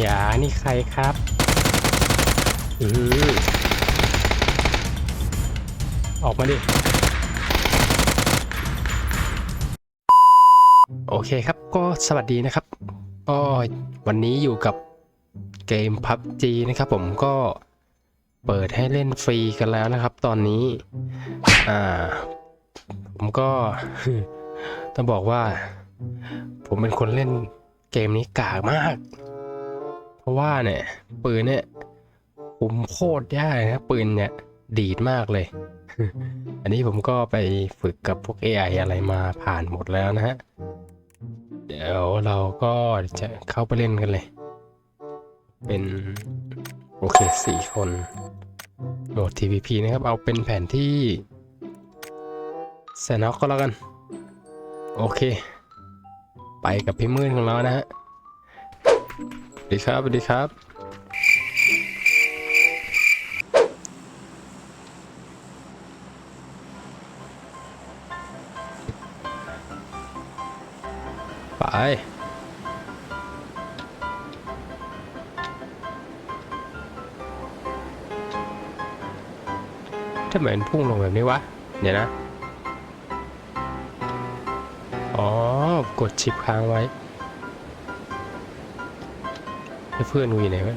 อย่านี่ใครครับอือออกมาดิ โอเคครับก็สวัสดีนะครับก็วันนี้อยู่กับเกม PUBG นะครับผมก็เปิดให้เล่นฟรีกันแล้วนะครับ ตอนนี้ อ่า ผมก็ ต้องบอกว่า ผมเป็นคนเล่นเกมนี้กากมาก เพราะว่าเนี่ย ปืนเนี่ยผมโคตรยากนะปืนเนี่ยดีดมากเลย อันนี้ผมก็ไปฝึกกับพวก AI อะไรมาผ่านหมดแล้วนะฮะ เดี๋ยวเราก็จะเข้าไปเล่นกันเลย เป็น โอเคสี่คนโหมด TVP นะครับ เอาเป็นแผนที่แซนอกก็แล้วกัน โอเค ไปกับพี่มืดของเรานะฮะ ดีครับสวัสดีครับ ไป ทำไมมันพุ่งลงแบบนี้วะ เดี๋ยวนะ อ๋อ กดชิปค้างไว้ แล้วเพื่อนกูอยู่ไหนวะ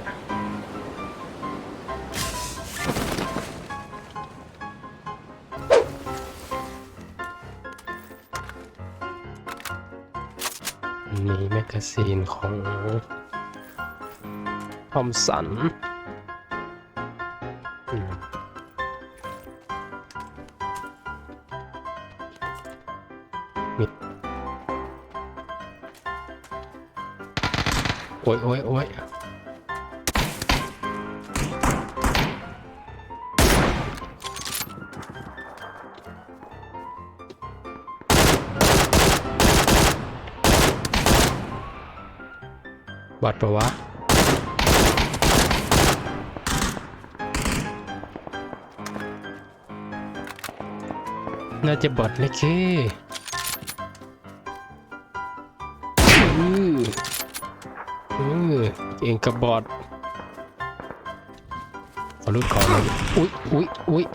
มีแมกกาซีนของทอมสันอืม โอ้ยโอ้ยโอ้ยบอดปะวะน่าจะบอดนะเคอื เก่งกับบอดขอรูดของหน่อยอุ๊ยอุ๊ยอุ๊ย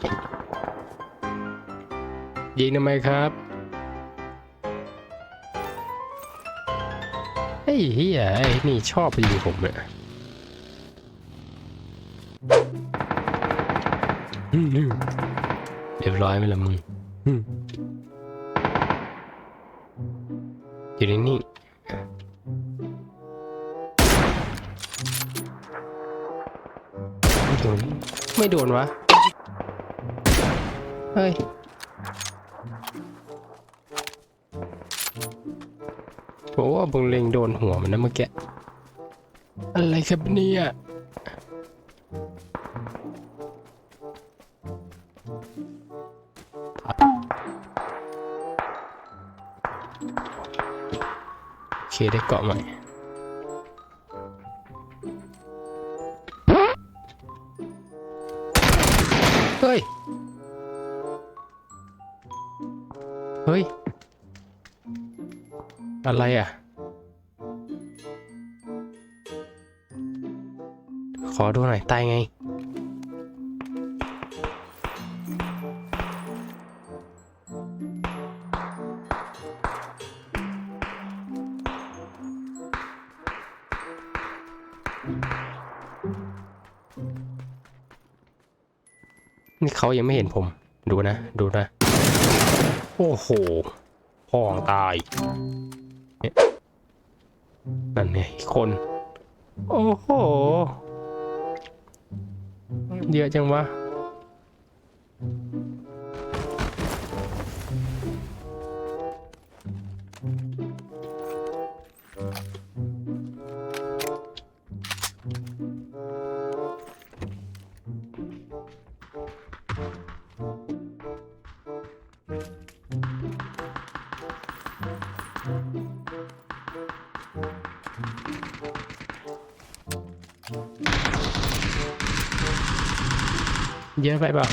ยิงทำไมครับไอ้เฮียไอ้นี่ชอบไปยิงผมเนี่ยเรียบร้อยไหมล่ะมึงอยู่นิ่ โดนไม่โดนวะ เฮ้ย ผมว่าบุงเล็งโดนหัวมันนะเมื่อกี้ อะไรครับเนี่ยโอเคได้เกาะใหม่ เฮ้ย อะไรอะ ขอดูหน่อยตายไง นี่เขายังไม่เห็นผม ดูนะ ดูนะ โอ้โหพ่องตายนั่นไงคน โอ้โห เยอะจังวะ เยอะไปเปล่า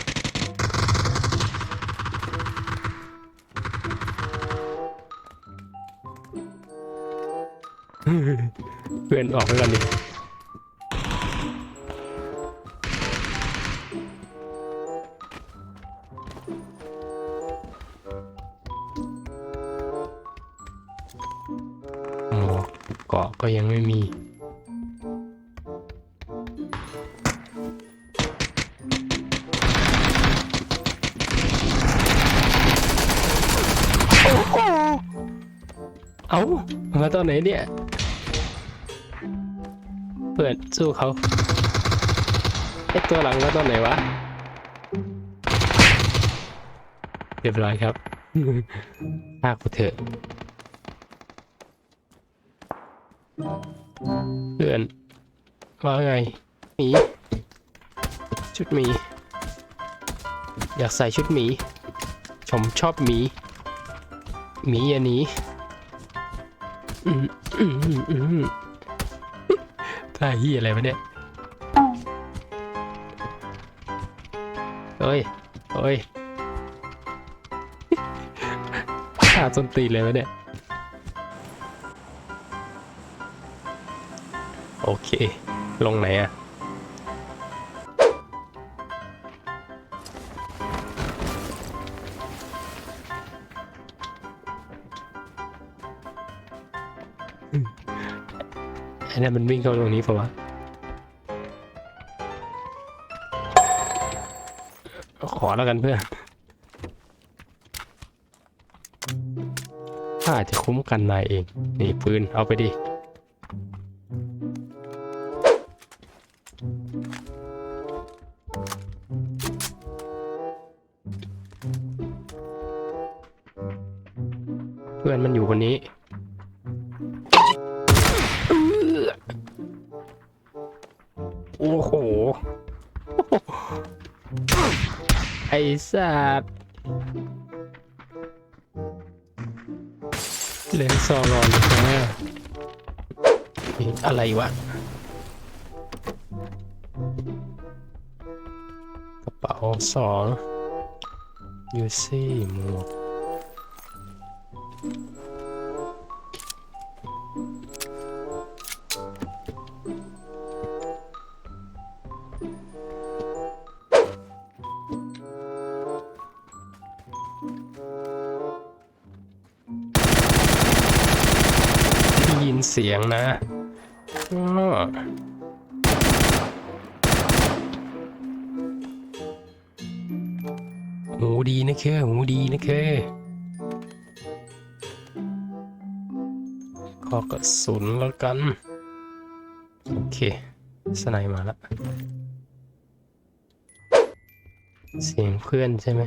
เพื่อนออกไปก่อนดิ เอามาตอนไหนเนี่ย เปิดสู้เขาไอตัวหลังมาตอนไหนวะ เรียบร้อยครับพากูเถอะ เพื่อน ว่าไงหมีชุดหมีอยากใส่ชุดหมี ผมชอบหมี หมีอย่าหนี ท่าเฮียอะไรวะเนี่ยเฮ้ยเฮ้ยข่าส้นตีเลยวะเนี่ย โอเค ลงไหนอะ ไอ้นั่นมันวิ่งเข้าตรงนี้ปะวะขอแล้วกันเพื่อนถ้าอาจจะคุ้มกันนายเอง นี่ปืนเอาไปดิ เพื่อนมันอยู่คนนี้ อ้โห ไอ้สัตว์เล่นซอรอนเลยนะนี่อะไรวะ กระเป๋าสองยูซี่หมวก เสียงนะหูดีนะเคหูดีนะเคขอกระสุนแล้วกัน โอเค สไนมาแล้วเสียงเพื่อนใช่ไหม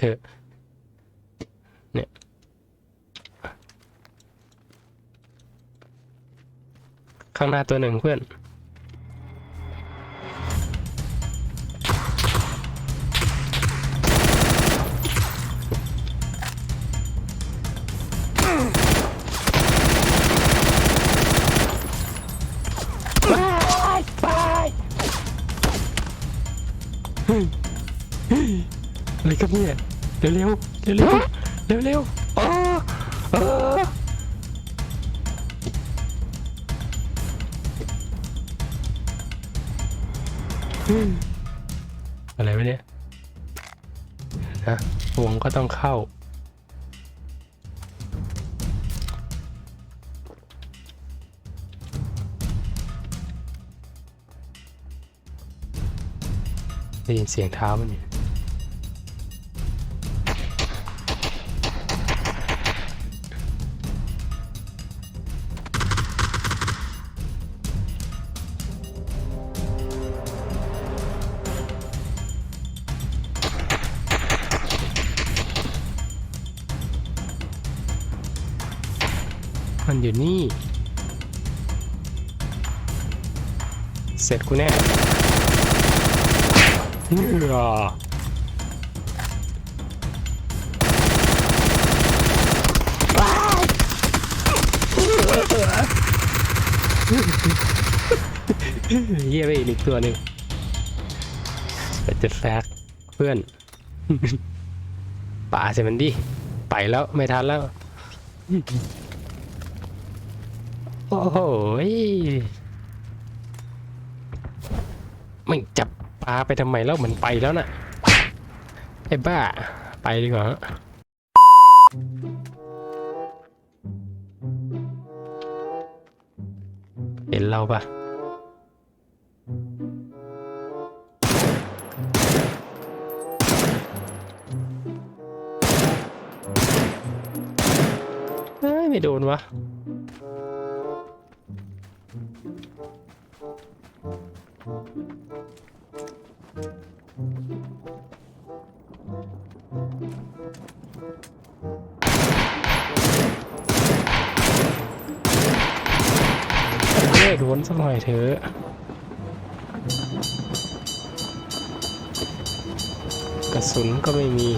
เถอะ เนี่ย ข้างหน้าตัวหนึ่งเพื่อน อะไรวะเนี่ยนะวงก็ต้องเข้า ได้ยินเสียงเท้ามันอยู่ อยู่นี่ เสร็จกูแน่เหือเฮียไปอีกตัวหนึ่งแต่จะแฟกเพื่อนป่าใช่มันดิ ไปแล้วไม่ทันแล้ว โอ้โหยไม่จับปลาไปทำไมแล้วเหมือนไปแล้วน่ะ ไอ้บ้า ไปดีกว่าเห็นเราปะไม่โดนวะ โดนสักหน่อยเถอะกระสุนก็ไม่มี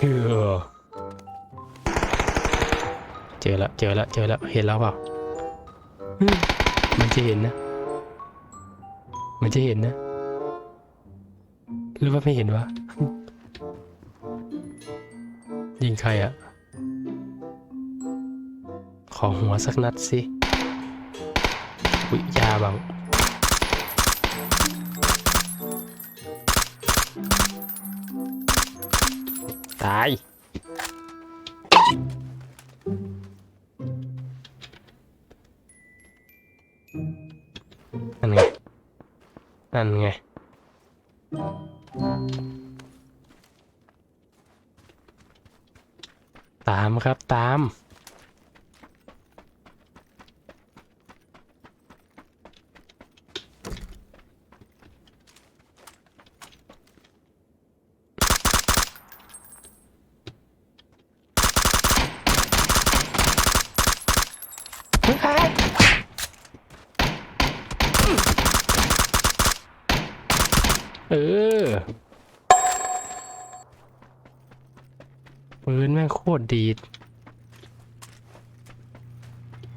เออเจอแล้วเจอแล้วเจอแล้วเห็นแล้วเปล่ามันจะเห็นนะ มันจะเห็นนะ หรือว่าไม่เห็นวะ ยิงใครอะขอหัวสักนัดสิอุยยาบังตาย ตามครับตาม เออ ปืนแม่งโคตรดี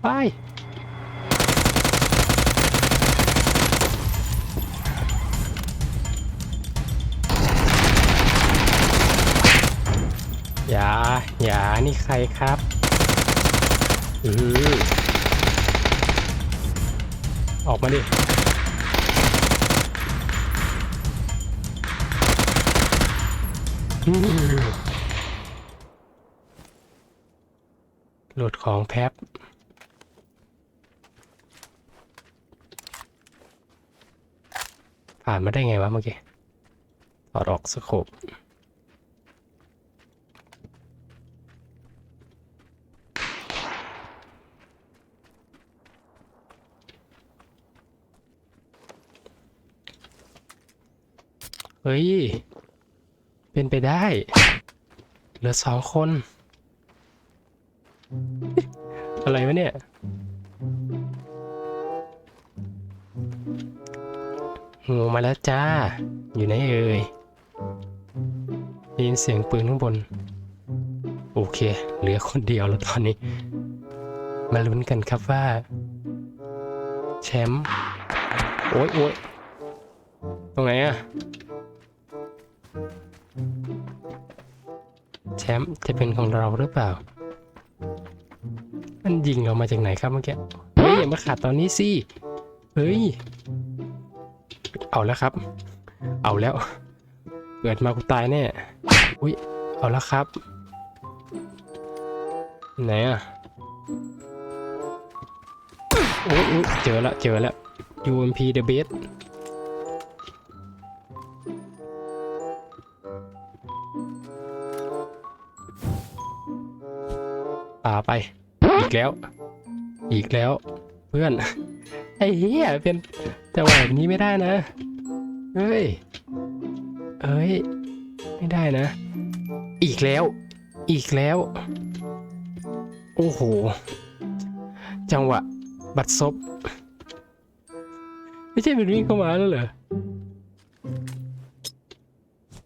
ไปอย่าอย่านี่ใครครับ อือออกมาดิโหลดของแป๊บผ่านมาได้ไงวะเมื่อกี้ถอดออกสโคปเฮ้ย เป็นไปได้ เหลือสองคน อะไรวะเนี่ย งูมาแล้วจ้า อยู่ไหนเอ่ยได้ยินเสียงปืนข้างบน โอเค เหลือคนเดียวแล้วตอนนี้ มาลุ้นกันครับว่า แชมป์ โอ้ยโอ้ยตรงไหนอะแชมป์จะเป็นของเราหรือเปล่า มันยิงเรามาจากไหนครับเมื่อกี้เฮ้ยอย่ามาขาดตอนนี้สิเฮ้ย เอาแล้วครับ เอาแล้ว เกิดมากูตายแน่อุ้ยเอาแล้วครับ ไหนอะโอ้ยเจอแล้วเจอแล้ว UMP the best ่าไป อีกแล้ว อีกแล้ว เพื่อน ไอ้เหี้ยเป็นจังหวะแบบนี้ไม่ได้นะ เฮ้ย เอ้ย ไม่ได้นะ อีกแล้ว อีกแล้ว โอ้โห จังหวะ บัดซบ ไม่ใช่เป็นวิ่งเข้ามาแล้วเหรอ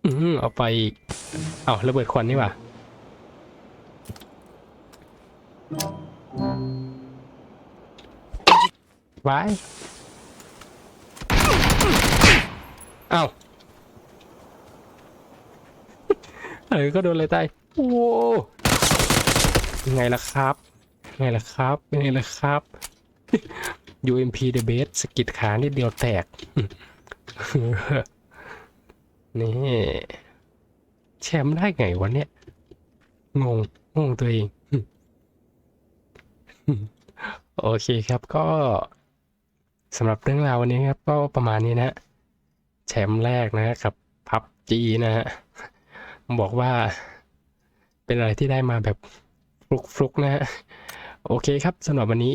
อืมเอาไปอีก เอาระเบิดควันนี่ว่า ไว้เอ้าเออก็โดนอะไรตายโอ้ยังไงล่ะครับไงล่ะครับไงล่ะครับ UMP the best สกิดขานิดเดียวแตก นี่แชมป์ได้ไงวะเนี่ย งง งงตัวเอง โอเคครับก็ สำหรับเรื่องราววันนี้ครับก็ประมาณนี้นะแชมป์แรกนะครับพับจีนะฮะบอกว่าเป็นอะไรที่ได้มาแบบฟลุกๆนะฮะโอเคครับสำหรับวันนี้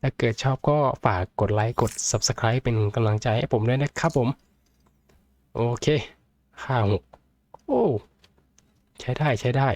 ถ้าเกิดชอบก็ฝากกดไลค์กด Subscribe เป็นกำลังใจให้ผมด้วยนะครับผม โอเคห้าหกโอ้ ใช้ได้ใช้ได้